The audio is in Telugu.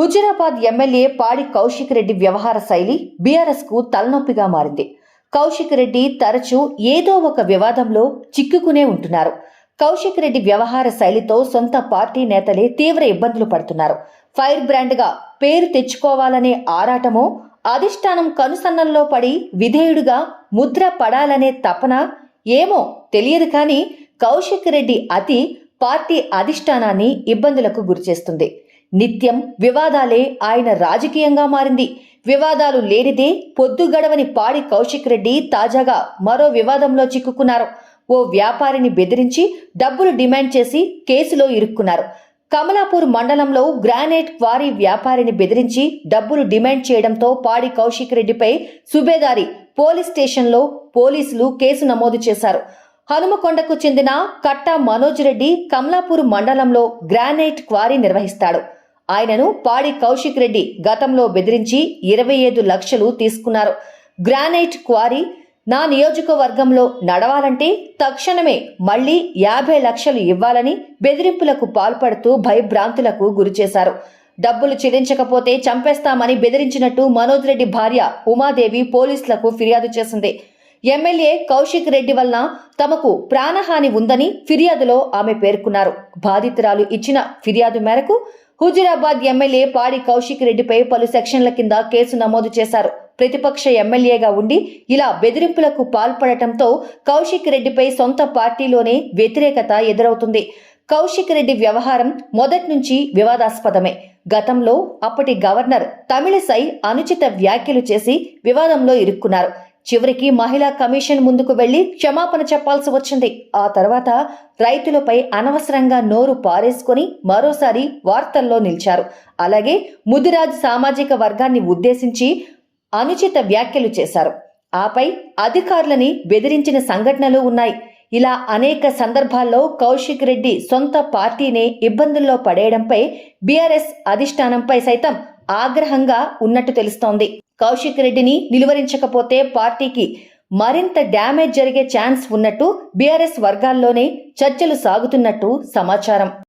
హుజురాబాద్ ఎమ్మెల్యే పాడి కౌశిక్ రెడ్డి వ్యవహార శైలి బీఆర్ఎస్కు తలనొప్పిగా మారింది. కౌశిక్ రెడ్డి తరచూ ఏదో ఒక వివాదంలో చిక్కుకునే ఉంటున్నారు. కౌశిక్ రెడ్డి వ్యవహార శైలితో సొంత పార్టీ నేతలే తీవ్ర ఇబ్బందులు పడుతున్నారు. ఫైర్ బ్రాండ్గా పేరు తెచ్చుకోవాలనే ఆరాటమో అధిష్టానం కనుసన్నల్లో పడి విధేయుడిగా ముద్ర పడాలనే తపన ఏమో తెలియదు కానీ కౌశిక్ రెడ్డి అతి పార్టీ అధిష్టానాన్ని ఇబ్బందులకు గురిచేస్తుంది. నిత్యం వివాదాలే ఆయన రాజకీయంగా మారింది. వివాదాలు లేనిదే పొద్దు గడవని పాడి కౌశిక్ రెడ్డి తాజాగా మరో వివాదంలో చిక్కుకున్నారు. ఓ వ్యాపారిని బెదిరించి డబ్బులు డిమాండ్ చేసి కేసులో ఇరుక్కున్నారు. కమలాపూర్ మండలంలో గ్రానైట్ క్వారీ వ్యాపారిని బెదిరించి డబ్బులు డిమాండ్ చేయడంతో పాడి కౌశిక్ రెడ్డిపై సుబేదారి పోలీస్ స్టేషన్లో పోలీసులు కేసు నమోదు చేశారు. హనుమకొండకు చెందిన కట్టా మనోజ్ రెడ్డి కమలాపూర్ మండలంలో గ్రానైట్ క్వారీ నిర్వహిస్తాడు. ఆయనను పాడి కౌశిక్ రెడ్డి గతంలో బెదిరించి ఇరవై ఐదు లక్షలు తీసుకున్నారు. గ్రానైట్ క్వారీ నా నియోజకవర్గంలో నడవాలంటే తక్షణమే మళ్ళీ యాభై లక్షలు ఇవ్వాలని బెదిరింపులకు పాల్పడుతూ భయభ్రాంతులకు గురిచేశారు. డబ్బులు చెల్లించకపోతే చంపేస్తామని బెదిరించినట్టు మనోజ్ రెడ్డి భార్య ఉమాదేవి పోలీసులకు ఫిర్యాదు చేసింది. ఎమ్మెల్యే కౌశిక్ రెడ్డి వలన తమకు ప్రాణహాని ఉందని ఫిర్యాదులో ఆమె పేర్కొన్నారు. బాధితురాలు ఇచ్చిన ఫిర్యాదు మేరకు హుజురాబాద్ ఎమ్మెల్యే పాడి కౌశిక్ రెడ్డిపై పలు సెక్షన్ల కింద కేసు నమోదు చేశారు. ప్రతిపక్ష ఎమ్మెల్యేగా ఉండి ఇలా బెదిరింపులకు పాల్పడటంతో కౌశిక్ రెడ్డిపై సొంత పార్టీలోనే వ్యతిరేకత ఎదురవుతుంది. కౌశిక్ రెడ్డి వ్యవహారం మొదటి నుంచి వివాదాస్పదమే. గతంలో అప్పటి గవర్నర్ తమిళసై అనుచిత వ్యాఖ్యలు చేసి వివాదంలో ఇరుక్కున్నారు. చివరికి మహిళా కమిషన్ ముందుకు వెళ్ళి క్షమాపణ చెప్పాల్సి వచ్చింది. ఆ తర్వాత రైతులపై అనవసరంగా నోరు పారేసుకొని మరోసారి వార్తల్లో నిలిచారు. అలాగే ముదిరాజ్ సామాజిక వర్గాన్ని ఉద్దేశించి అనుచిత వ్యాఖ్యలు చేశారు. ఆపై అధికారులని బెదిరించిన సంఘటనలు ఉన్నాయి. ఇలా అనేక సందర్భాల్లో కౌశిక్ రెడ్డి సొంత పార్టీనే ఇబ్బందుల్లో పడేయడంపై బీఆర్ఎస్ అధిష్టానంపై సైతం ఆగ్రహంగా ఉన్నట్టు తెలుస్తోంది. కౌశిక్ రెడ్డిని నిలువరించకపోతే పార్టీకి మరింత డ్యామేజ్ జరిగే ఛాన్స్ ఉన్నట్టు బీఆర్ఎస్ వర్గాల్లోనే చర్చలు సాగుతున్నట్టు సమాచారం.